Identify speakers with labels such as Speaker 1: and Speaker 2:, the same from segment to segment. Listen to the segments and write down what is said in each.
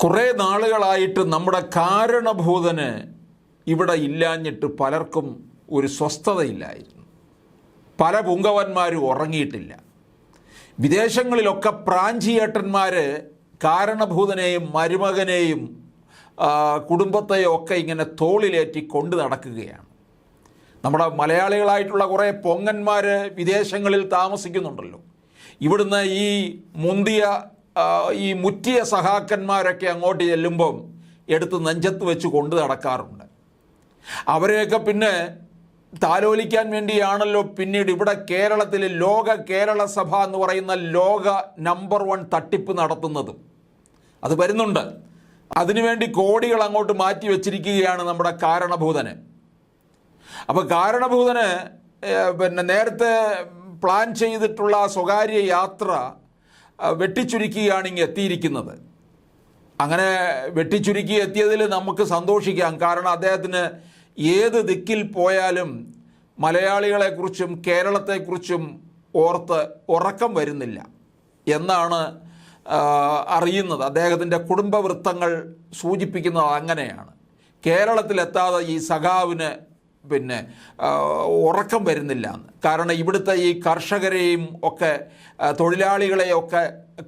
Speaker 1: കുറേ നാളുകളായിട്ട് നമ്മുടെ കാരണഭൂതന് ഇവിടെ ഇല്ലാഞ്ഞിട്ട് പലർക്കും ഒരു സ്വസ്ഥതയില്ലായിരുന്നു. പല പുങ്കവന്മാരും ഉറങ്ങിയിട്ടില്ല. വിദേശങ്ങളിലൊക്കെ പ്രാഞ്ചിയേട്ടന്മാർ കാരണഭൂതനെയും മരുമകനെയും കുടുംബത്തെയും ഒക്കെ ഇങ്ങനെ തോളിലേറ്റി കൊണ്ടു നടക്കുകയാണ്. നമ്മുടെ മലയാളികളായിട്ടുള്ള കുറേ പൊങ്ങന്മാർ വിദേശങ്ങളിൽ താമസിക്കുന്നുണ്ടല്ലോ. ഇവിടുന്ന് ഈ മുന്തിയ ഈ മുറ്റിയ സഹാക്കന്മാരൊക്കെ അങ്ങോട്ട് ചെല്ലുമ്പം എടുത്ത് നെഞ്ചത്ത് വെച്ച് കൊണ്ടു നടക്കാറുണ്ട്. അവരെയൊക്കെ പിന്നെ താലോലിക്കാൻ വേണ്ടിയാണല്ലോ പിന്നീട് ഇവിടെ കേരളത്തിൽ ലോക കേരള സഭ എന്ന് പറയുന്ന ലോക നമ്പർ വൺ തട്ടിപ്പ് നടത്തുന്നതും. അത് വരുന്നുണ്ട്. അതിനുവേണ്ടി കോടികൾ അങ്ങോട്ട് മാറ്റി വെച്ചിരിക്കുകയാണ് നമ്മുടെ കാരണഭൂതന്. അപ്പോൾ കാരണഭൂതന് പിന്നെ നേരത്തെ പ്ലാൻ ചെയ്തിട്ടുള്ള സ്വകാര്യ യാത്ര വെട്ടിച്ചുരുക്കിയാണ് ഇങ്ങ് എത്തിയിരിക്കുന്നത് അങ്ങനെ വെട്ടിച്ചുരുക്കി എത്തിയതിൽ നമുക്ക് സന്തോഷിക്കാം. കാരണം അദ്ദേഹത്തിന് ഏത് ദിക്കിൽ പോയാലും മലയാളികളെക്കുറിച്ചും കേരളത്തെക്കുറിച്ചും ഓർത്ത് ഉറക്കം വരുന്നില്ല എന്നാണ് അറിയുന്നത്. അദ്ദേഹത്തിന്റെ കുടുംബവൃത്തങ്ങൾ സൂചിപ്പിക്കുന്നത് അങ്ങനെയാണ്. കേരളത്തിലെത്താതെ ഈ സഖാവിന് പിന്നെ ഉറക്കം വരുന്നില്ല. കാരണം ഇവിടുത്തെ ഈ കർഷകരെയും ഒക്കെ തൊഴിലാളികളെയൊക്കെ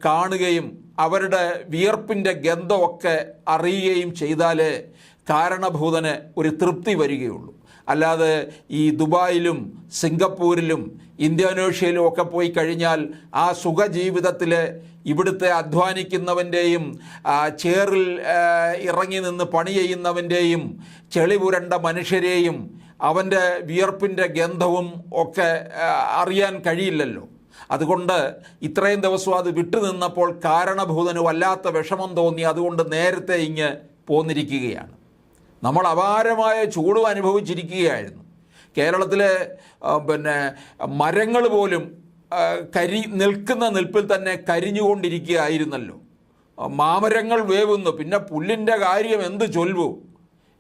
Speaker 1: കാണുകയും അവരുടെ വിയർപ്പിന്റെ ഗന്ധമൊക്കെ അറിയുകയും ചെയ്താലേ കാരണഭൂതന് ഒരു തൃപ്തി വരികയുള്ളൂ. അല്ലാതെ ഈ ദുബായിലും സിംഗപ്പൂരിലും ഇന്തോനേഷ്യയിലും ഒക്കെ പോയി കഴിഞ്ഞാൽ ആ സുഖജീവിതത്തിൽ ഇവിടുത്തെ അധ്വാനിക്കുന്നവന്റെയും ചേറിൽ ഇറങ്ങി നിന്ന് പണി ചെയ്യുന്നവന്റെയും ചെളിപുരണ്ട മനുഷ്യരെയും അവന്റെ വിയർപ്പിന്റെ ഗന്ധവും ഒക്കെ അറിയാൻ കഴിയില്ലല്ലോ. അതുകൊണ്ട് ഇത്രയും ദിവസം അത് വിട്ടുനിന്നപ്പോൾ കാരണഭൂതന് വല്ലാത്ത വിഷമം തോന്നി. അതുകൊണ്ട് നേരത്തെ ഇങ്ങ് പോന്നിരിക്കുകയാണ്. നമ്മൾ അപാരമായ ചൂടും അനുഭവിച്ചിരിക്കുകയായിരുന്നു. കേരളത്തിലെ പിന്നെ മരങ്ങൾ പോലും കരി നിൽക്കുന്ന നിൽപ്പിൽ തന്നെ കരിഞ്ഞുകൊണ്ടിരിക്കുകയായിരുന്നല്ലോ. മാമരങ്ങൾ വേവുന്നു. പിന്നെ പുല്ലിന്റെ കാര്യം എന്ത് ചൊൽവു?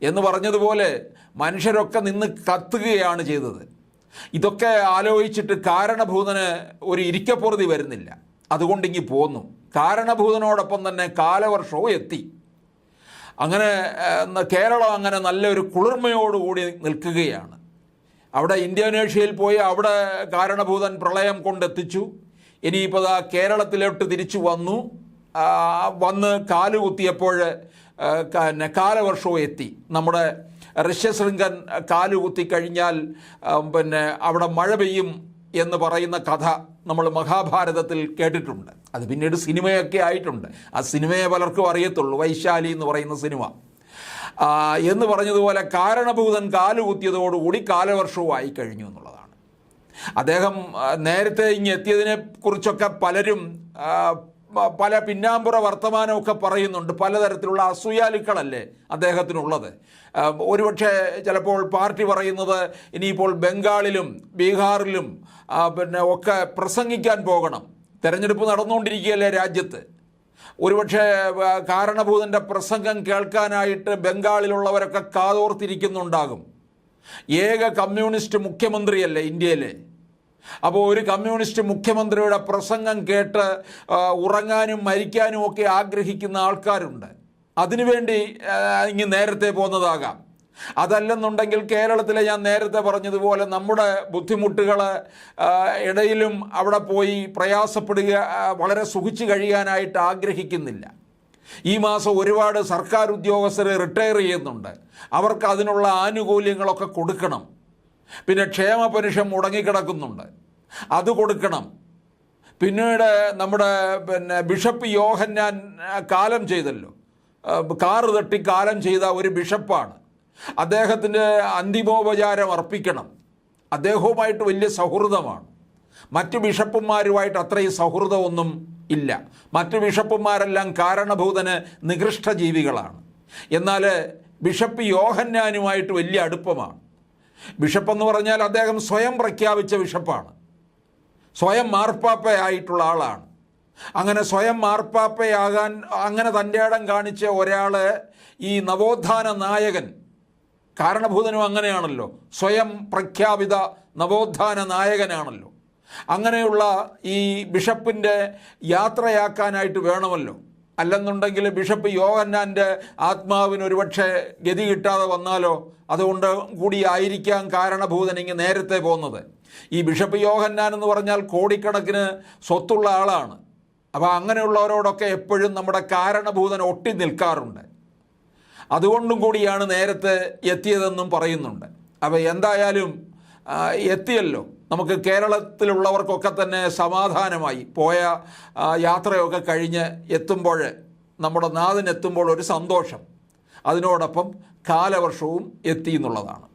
Speaker 1: എന്ന് പറഞ്ഞതുപോലെ മനുഷ്യരൊക്കെ നിന്ന് കത്തുകയാണ് ചെയ്തത്. ഇതൊക്കെ ആലോചിച്ചിട്ട് കാരണഭൂതന് ഒരു ഇരിക്കപ്പുറതി വരുന്നില്ല. അതുകൊണ്ട് ഇങ്ങി പോന്നു. കാരണഭൂതനോടൊപ്പം തന്നെ കാലവർഷവും എത്തി. അങ്ങനെ കേരളം അങ്ങനെ നല്ലൊരു കുളിർമയോടുകൂടി നിൽക്കുകയാണ്. അവിടെ ഇന്തോനേഷ്യയിൽ പോയി അവിടെ കാരണഭൂതൻ പ്രളയം കൊണ്ടെത്തിച്ചു. ഇനിയിപ്പോൾ ദാ കേരളത്തിലോട്ട് തിരിച്ചു വന്നു. വന്ന് കാലുകുത്തിയപ്പോൾ ആ, പിന്നെ കാലവർഷവും എത്തി. നമ്മുടെ ഋഷ്യശൃംഗൻ കാലുകുത്തി കഴിഞ്ഞാൽ പിന്നെ അവിടെ മഴ പെയ്യും എന്ന് പറയുന്ന കഥ നമ്മൾ മഹാഭാരതത്തിൽ കേട്ടിട്ടുണ്ട്. അത് പിന്നീട് സിനിമയൊക്കെ ആയിട്ടുണ്ട്. ആ സിനിമയെ പലർക്കും അറിയത്തുള്ളൂ. വൈശാലി എന്ന് പറയുന്ന സിനിമ. എന്ന് പറഞ്ഞതുപോലെ കാരണഭൂതൻ കാലുകുത്തിയതോടുകൂടി കാലവർഷവും ആയി കഴിഞ്ഞു എന്നുള്ളതാണ്. അദ്ദേഹം നേരത്തെ ഇങ്ങെത്തിയതിനെ കുറിച്ചൊക്കെ പലരും പല പിന്നാമ്പുറ വർത്തമാനമൊക്കെ പറയുന്നുണ്ട്. പലതരത്തിലുള്ള അസൂയാലുക്കളല്ലേ അദ്ദേഹത്തിനുള്ളത്. ഒരുപക്ഷെ ചിലപ്പോൾ പാർട്ടി പറയുന്നത് ഇനിയിപ്പോൾ ബംഗാളിലും ബീഹാറിലും പിന്നെ ഒക്കെ പ്രസംഗിക്കാൻ പോകണം. തെരഞ്ഞെടുപ്പ് നടന്നുകൊണ്ടിരിക്കുകയല്ലേ രാജ്യത്ത്. ഒരുപക്ഷെ കാരണഭൂതന്റെ പ്രസംഗം കേൾക്കാനായിട്ട് ബംഗാളിലുള്ളവരൊക്കെ കാതോർത്തിരിക്കുന്നുണ്ടാകും. ഏക കമ്മ്യൂണിസ്റ്റ് മുഖ്യമന്ത്രിയല്ലേ ഇന്ത്യയിലെ? അപ്പോൾ ഒരു കമ്മ്യൂണിസ്റ്റ് മുഖ്യമന്ത്രിയുടെ പ്രസംഗം കേട്ട് ഉറങ്ങാനും മരിക്കാനും ഒക്കെ ആഗ്രഹിക്കുന്ന ആൾക്കാരുണ്ട്. അതിനുവേണ്ടി ഇങ്ങ് നേരത്തെ പോകുന്നതാകാം. അതല്ലെന്നുണ്ടെങ്കിൽ കേരളത്തിലെ ഞാൻ നേരത്തെ പറഞ്ഞതുപോലെ നമ്മുടെ ബുദ്ധിമുട്ടുകൾ ഇടയിലും അവിടെ പോയി പ്രയാസപ്പെടുക വളരെ സുഖിച്ചു കഴിയാനായിട്ട് ആഗ്രഹിക്കുന്നില്ല. ഈ മാസം ഒരുപാട് സർക്കാർ ഉദ്യോഗസ്ഥർ റിട്ടയർ ചെയ്യുന്നുണ്ട്. അവർക്ക് അതിനുള്ള ആനുകൂല്യങ്ങളൊക്കെ കൊടുക്കണം. പിന്നെ ക്ഷേമ പെൻഷൻ മുടങ്ങിക്കിടക്കുന്നുണ്ട്. അത് കൊടുക്കണം. പിന്നീട് നമ്മുടെ പിന്നെ ബിഷപ്പ് യോഹൻ ഞാൻ കാലം ചെയ്തല്ലോ. കാറ് തട്ടി കാലം ചെയ്ത ഒരു ബിഷപ്പാണ്. അദ്ദേഹത്തിന്റെ അന്തിമോപചാരം അർപ്പിക്കണം. അദ്ദേഹവുമായിട്ട് വലിയ സൗഹൃദമാണ്. മറ്റ് ബിഷപ്പുമാരുമായിട്ട് അത്രയും സൗഹൃദമൊന്നും ഇല്ല. മറ്റ് ബിഷപ്പുമാരെല്ലാം കാരണഭൂതന് നികൃഷ്ട ജീവികളാണ്. എന്നാൽ ബിഷപ്പ് യോഹന്നാനുമായിട്ട് വലിയ അടുപ്പമാണ്. ബിഷപ്പ് എന്ന് പറഞ്ഞാൽ അദ്ദേഹം സ്വയം പ്രഖ്യാപിച്ച ബിഷപ്പാണ്. സ്വയം മാർപ്പാപ്പയായിട്ടുള്ള ആളാണ്. അങ്ങനെ സ്വയം മാർപ്പാപ്പയാകാൻ അങ്ങനെ തന്റെ ഇടം കാണിച്ച ഒരാൾ ഈ നവോത്ഥാന നായകൻ. കാരണഭൂതനും അങ്ങനെയാണല്ലോ. സ്വയം പ്രഖ്യാപിത നവോത്ഥാന നായകനാണല്ലോ. അങ്ങനെയുള്ള ഈ ബിഷപ്പിന്റെ യാത്രയാക്കാനായിട്ട് വേണമല്ലോ. അല്ലെന്നുണ്ടെങ്കിൽ ബിഷപ്പ് യോഹന്നാന്റെ ആത്മാവിന് ഒരുപക്ഷെ ഗതി കിട്ടാതെ വന്നാലോ? അതുകൊണ്ട് കൂടിയായിരിക്കാം കാരണഭൂതൻ ഇങ്ങ് നേരത്തെ പോകുന്നത് ഈ ബിഷപ്പ് യോഹന്നാൻ എന്ന് പറഞ്ഞാൽ കോടിക്കണക്കിന് സ്വത്തുള്ള ആളാണ്. അപ്പോൾ അങ്ങനെയുള്ളവരോടൊക്കെ എപ്പോഴും നമ്മുടെ കാരണഭൂതൻ ഒട്ടി നിൽക്കാറുണ്ട്. അതുകൊണ്ടും കൂടിയാണ് നേരത്തെ എത്തിയതെന്നും പറയുന്നുണ്ട്. അപ്പോൾ എന്തായാലും എത്തിയല്ലോ. നമുക്ക് കേരളത്തിലുള്ളവർക്കൊക്കെ തന്നെ സമാധാനമായി. പോയ യാത്രയൊക്കെ കഴിഞ്ഞ് എത്തുമ്പോൾ നമ്മുടെ നാഥനെത്തുമ്പോൾ ഒരു സന്തോഷം. അതിനോടൊപ്പം കാലവർഷവും എത്തി എന്നുള്ളതാണ്.